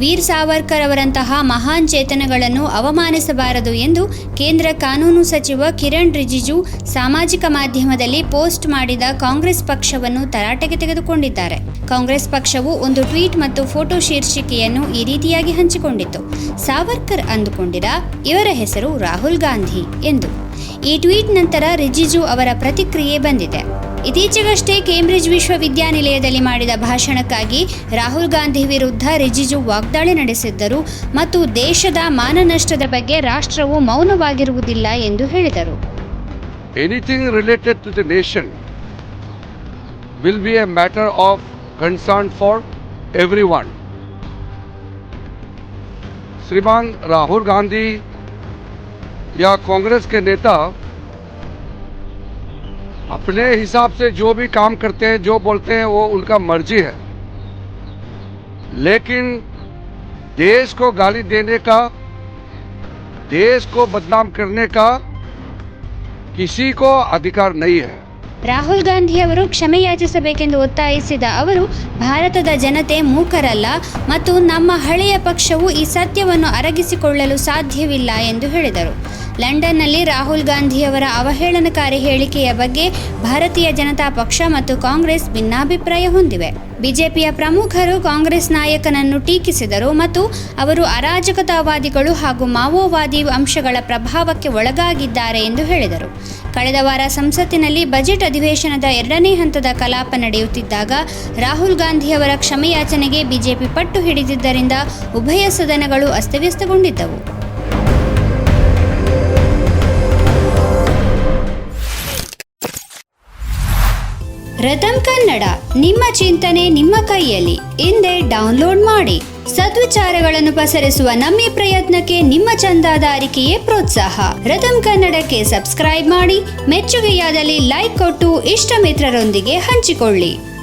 ವೀರ್ ಸಾವರ್ಕರ್ ಅವರಂತಹ ಮಹಾನ್ ಚೇತನಗಳನ್ನು ಅವಮಾನಿಸಬಾರದು ಎಂದು ಕೇಂದ್ರ ಕಾನೂನು ಸಚಿವ ಕಿರಣ್ ರಿಜಿಜು ಸಾಮಾಜಿಕ ಮಾಧ್ಯಮದಲ್ಲಿ ಪೋಸ್ಟ್ ಮಾಡಿದ ಕಾಂಗ್ರೆಸ್ ಪಕ್ಷವನ್ನು ತರಾಟೆಗೆ ತೆಗೆದುಕೊಂಡಿದ್ದಾರೆ. ಕಾಂಗ್ರೆಸ್ ಪಕ್ಷವು ಒಂದು ಟ್ವೀಟ್ ಮತ್ತು ಫೋಟೋ ಶೀರ್ಷಿಕೆಯನ್ನು ಈ ರೀತಿಯಾಗಿ ಹಂಚಿಕೊಂಡಿತ್ತು. ಸಾವರ್ಕರ್ ಅಂದುಕೊಂಡಿರ ಇವರ ಹೆಸರು ರಾಹುಲ್ ಗಾಂಧಿ ಎಂದು. ಈ ಟ್ವೀಟ್ ನಂತರ ರಿಜಿಜು ಅವರ ಪ್ರತಿಕ್ರಿಯೆ ಬಂದಿದೆ. ಇತ್ತೀಚೆಗಷ್ಟೇ ಕೇಂಬ್ರಿಡ್ಜ್ ವಿಶ್ವವಿದ್ಯಾನಿಲಯದಲ್ಲಿ ಮಾಡಿದ ಭಾಷಣಕ್ಕಾಗಿ ರಾಹುಲ್ ಗಾಂಧಿ ವಿರುದ್ಧ ರಿಜಿಜು ವಾಗ್ದಾಳಿ ನಡೆಸಿದ್ದರು ಮತ್ತು ದೇಶದ ಮಾನನಷ್ಟದ ಬಗ್ಗೆ ರಾಷ್ಟ್ರವು ಮೌನವಾಗಿರುವುದಿಲ್ಲ ಎಂದು ಹೇಳಿದರು anything related to the nation will be a matter of concern for everyone. श्रीमान राहुल गांधी या कांग्रेस के नेता अपने हिसाब से जो भी काम करते हैं, जो बोलते हैं, वो उनका मर्ज़ी है। लेकिन देश को गाली देने का, देश को बदनाम करने का किसी को अधिकार नहीं है। ರಾಹುಲ್ ಗಾಂಧಿ ಅವರು ಕ್ಷಮೆ ಯಾಚಿಸಬೇಕೆಂದು ಒತ್ತಾಯಿಸಿದ ಅವರು, ಭಾರತದ ಜನತೆ ಮೂಕರಲ್ಲ ಮತ್ತು ನಮ್ಮ ಹಳೆಯ ಪಕ್ಷವು ಈ ಸತ್ಯವನ್ನು ಅರಗಿಸಿಕೊಳ್ಳಲು ಸಾಧ್ಯವಿಲ್ಲ ಎಂದು ಹೇಳಿದರು. ಲಂಡನ್ನಲ್ಲಿ ರಾಹುಲ್ ಗಾಂಧಿಯವರ ಅವಹೇಳನಕಾರಿ ಹೇಳಿಕೆಯ ಬಗ್ಗೆ ಭಾರತೀಯ ಜನತಾ ಪಕ್ಷ ಮತ್ತು ಕಾಂಗ್ರೆಸ್ ಭಿನ್ನಾಭಿಪ್ರಾಯ ಹೊಂದಿವೆ. ಬಿಜೆಪಿಯ ಪ್ರಮುಖರು ಕಾಂಗ್ರೆಸ್ ನಾಯಕನನ್ನು ಟೀಕಿಸಿದರು ಮತ್ತು ಅವರು ಅರಾಜಕತಾವಾದಿಗಳು ಹಾಗೂ ಮಾವೋವಾದಿ ಅಂಶಗಳ ಪ್ರಭಾವಕ್ಕೆ ಒಳಗಾಗಿದ್ದಾರೆ ಎಂದು ಹೇಳಿದರು. ಕಳೆದ ವಾರ ಸಂಸತ್ತಿನಲ್ಲಿ ಬಜೆಟ್ ಅಧಿವೇಶನದ ಎರಡನೇ ಹಂತದ ಕಲಾಪ ನಡೆಯುತ್ತಿದ್ದಾಗ ರಾಹುಲ್ ಗಾಂಧಿಯವರ ಕ್ಷಮೆಯಾಚನೆಗೆ ಬಿಜೆಪಿ ಪಟ್ಟು ಹಿಡಿದಿದ್ದರಿಂದ ಉಭಯ ಸದನಗಳು ಅಸ್ತವ್ಯಸ್ತಗೊಂಡಿದ್ದವು. ರತಂ ಕನ್ನಡ, ನಿಮ್ಮ ಚಿಂತನೆ ನಿಮ್ಮ ಕೈಯಲ್ಲಿ. ಹಿಂದೆ ಡೌನ್ಲೋಡ್ ಮಾಡಿ. ಸದ್ವಿಚಾರಗಳನ್ನು ಪಸರಿಸುವ ನಮ್ಮ ಪ್ರಯತ್ನಕ್ಕೆ ನಿಮ್ಮ ಚಂದಾದಾರಿಕೆಯೇ ಪ್ರೋತ್ಸಾಹ. ರಥಮ್ ಕನ್ನಡಕ್ಕೆ ಸಬ್ಸ್ಕ್ರೈಬ್ ಮಾಡಿ, ಮೆಚ್ಚುಗೆಯಾದಲ್ಲಿ ಲೈಕ್ ಕೊಟ್ಟು ಇಷ್ಟ ಮಿತ್ರರೊಂದಿಗೆ ಹಂಚಿಕೊಳ್ಳಿ.